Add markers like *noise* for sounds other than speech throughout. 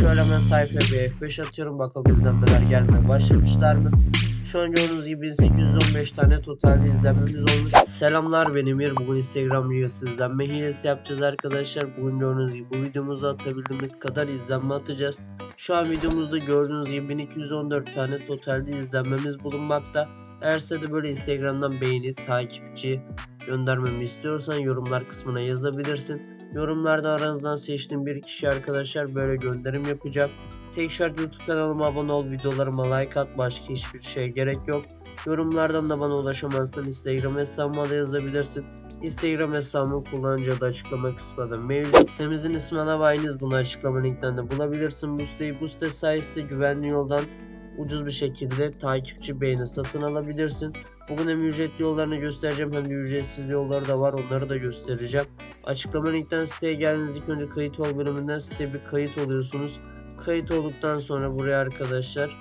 Şöyle hemen sayfaya bir F5 atıyorum. Bakalım izlenmeler gelmeye başlamışlar mı? Şu an gördüğünüz gibi 1815 tane totalde izlenmemiz olmuş. Selamlar benim Emir. Bugün Instagram Reels izlenme hilesi yapacağız arkadaşlar. Bugün gördüğünüz gibi bu videomuzda atabildiğimiz kadar izlenme atacağız. Şu an videomuzda gördüğünüz gibi 1214 tane totalde izlenmemiz bulunmakta. Eğer size de böyle Instagram'dan beğeni, takipçi göndermemi istiyorsan yorumlar kısmına yazabilirsin. Yorumlarda aranızdan seçtiğim bir kişi arkadaşlar böyle gönderim yapacağım. Tek şart YouTube kanalıma abone ol, videolarıma like at, başka hiçbir şeye gerek yok. Yorumlardan da bana ulaşamazsan Instagram hesabıma da yazabilirsin. Instagram hesabımı kullanıcı da açıklama kısmında mevcut. Sitemizin ismi Anabayiniz bunu açıklama linkten de bulabilirsin. Bu siteyi bu site sayesinde güvenli yoldan ucuz bir şekilde takipçi beğeni satın alabilirsin. Bugün hem ücretli yollarını göstereceğim hem de ücretsiz yolları da var onları da göstereceğim. Açıklama linkten siteye geldiğiniz ilk önce kayıt ol bölümünden siteye bir kayıt oluyorsunuz. Kayıt olduktan sonra buraya arkadaşlar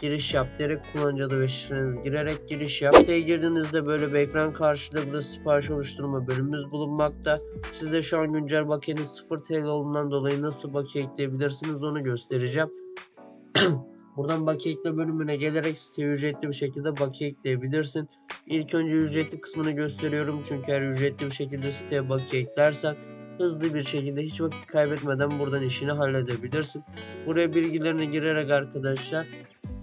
giriş yap diyerek kullanıcı adı ve şifrenizi girerek giriş yap. Siteye girdiğinizde böyle bir ekran karşılığı burada sipariş oluşturma bölümümüz bulunmakta. Siz de şu an güncel bakiyeniz 0 TL olduğundan dolayı nasıl bakiye ekleyebilirsiniz onu göstereceğim. *clears throat* Buradan bakiye ekle bölümüne gelerek siteye ücretli bir şekilde bakiye ekleyebilirsin. İlk önce ücretli kısmını gösteriyorum çünkü eğer ücretli bir şekilde siteye bakiye eklersen hızlı bir şekilde hiç vakit kaybetmeden buradan işini halledebilirsin. Buraya bilgilerini girerek arkadaşlar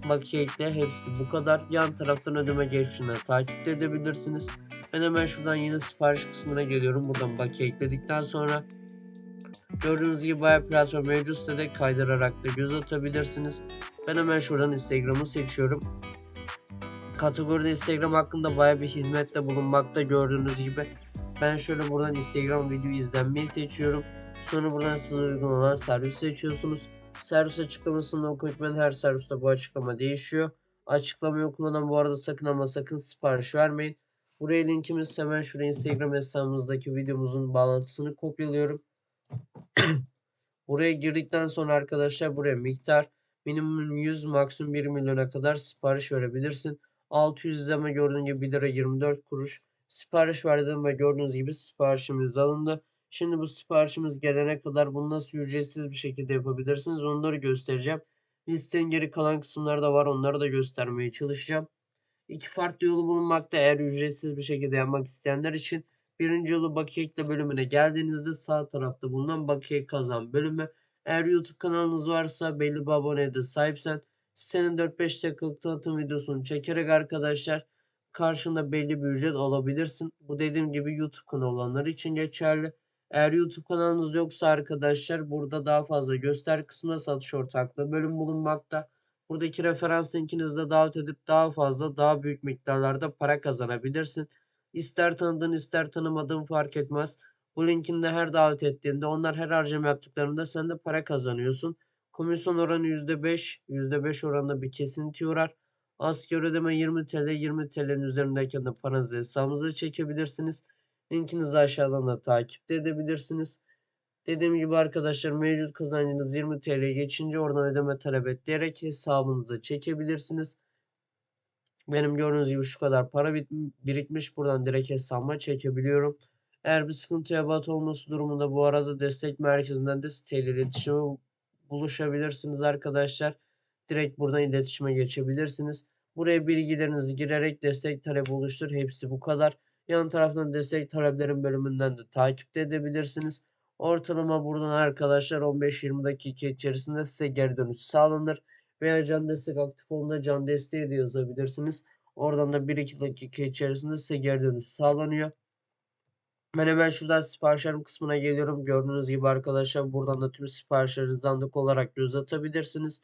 bakiye ekle hepsi bu kadar. Yan taraftan ödeme geçişini takip edebilirsiniz. Ben hemen şuradan yine sipariş kısmına geliyorum. Buradan bakiye ekledikten sonra gördüğünüz gibi bayağı platform mevcut sitede kaydırarak da göz atabilirsiniz. Ben hemen şuradan Instagram'ı seçiyorum. Kategoride Instagram hakkında bayağı bir hizmette bulunmakta gördüğünüz gibi. Ben şöyle buradan Instagram video izlenmeyi seçiyorum. Sonra buradan size uygun olan servis seçiyorsunuz. Servis açıklamasını okuyup her serviste bu açıklama değişiyor. Açıklamayı okumadan bu arada sakın ama sakın sipariş vermeyin. Buraya linkimiz hemen şuraya Instagram hesabımızdaki videomuzun bağlantısını kopyalıyorum. *clears throat* buraya girdikten sonra arkadaşlar buraya miktar minimum 100 maksimum 1 milyona kadar sipariş verebilirsin. 600 izleme gördüğün gibi 1 lira 24 kuruş. Sipariş verdim ve gördüğünüz gibi siparişimiz alındı. Şimdi bu siparişimiz gelene kadar bunu nasıl ücretsiz bir şekilde yapabilirsiniz onları göstereceğim. Listenin geri kalan kısımları da var onları da göstermeye çalışacağım. İki farklı yolu bulunmakta eğer ücretsiz bir şekilde yapmak isteyenler için. Birinci yolu bakiye ekle bölümüne geldiğinizde sağ tarafta bulunan bakiye kazan bölümü. Eğer YouTube kanalınız varsa belli bir aboneye de sahipsen senin 4-5 dakikalık tanıtım videosunu çekerek arkadaşlar karşında belli bir ücret alabilirsin. Bu dediğim gibi YouTube kanalı olanlar için geçerli. Eğer YouTube kanalınız yoksa arkadaşlar burada daha fazla göster kısmına satış ortaklığı bölüm bulunmakta. Buradaki referans linkinizde davet edip daha fazla daha büyük miktarlarda para kazanabilirsin. İster tanıdığın ister tanımadığın fark etmez. Bu linkinde her davet ettiğinde onlar her harcama yaptıklarında sen de para kazanıyorsun. Komisyon oranı %5, %5 oranında bir kesinti uğrar. Asgari ödeme 20 TL, 20 TL'nin üzerindeyken de paranızı hesabınıza çekebilirsiniz. Linkinizi aşağıdan da takip edebilirsiniz. Dediğim gibi arkadaşlar mevcut kazancınız 20 TL geçince oradan ödeme talep et diyerek hesabınıza çekebilirsiniz. Benim gördüğünüz gibi şu kadar para birikmiş. Buradan direkt hesabıma çekebiliyorum. Eğer bir sıkıntı yabat olması durumunda bu arada destek merkezinden de siteyle iletişime buluşabilirsiniz arkadaşlar. Direkt buradan iletişime geçebilirsiniz. Buraya bilgilerinizi girerek destek talebi oluştur. Hepsi bu kadar. Yan taraftan destek taleplerin bölümünden de takip edebilirsiniz. Ortalama buradan arkadaşlar 15-20 dakika içerisinde size geri dönüş sağlanır. Veya can destek aktif olduğunda can desteği de yazabilirsiniz. Oradan da 1-2 dakika içerisinde size geri dönüş sağlanıyor. Ben hemen şuradan siparişlerim kısmına geliyorum. Gördüğünüz gibi arkadaşlar buradan da tüm siparişlerinizi anlık olarak göz atabilirsiniz.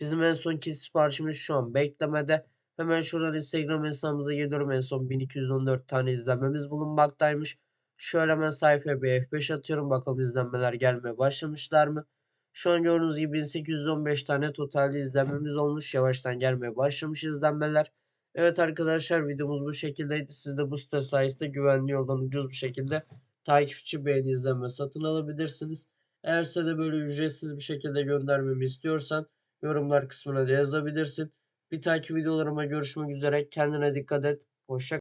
Bizim en sonki siparişimiz şu an beklemede. Hemen şuradan Instagram hesabımıza geliyorum. En son 1214 tane izlenmemiz bulunmaktaymış. Şöyle hemen sayfaya bir F5 atıyorum. Bakalım izlenmeler gelmeye başlamışlar mı? Şu an gördüğünüz gibi 1815 tane totalde izlenmemiz olmuş. Yavaştan gelmeye başlamış izlenmeler. Evet arkadaşlar videomuz bu şekildeydi. Siz de bu site sayesinde güvenli yoldan ucuz bir şekilde takipçi beğeni izleme satın alabilirsiniz. Eğer size de böyle ücretsiz bir şekilde göndermemi istiyorsan yorumlar kısmına da yazabilirsin. Bir takip videolarıma görüşmek üzere. Kendine dikkat et. Hoşça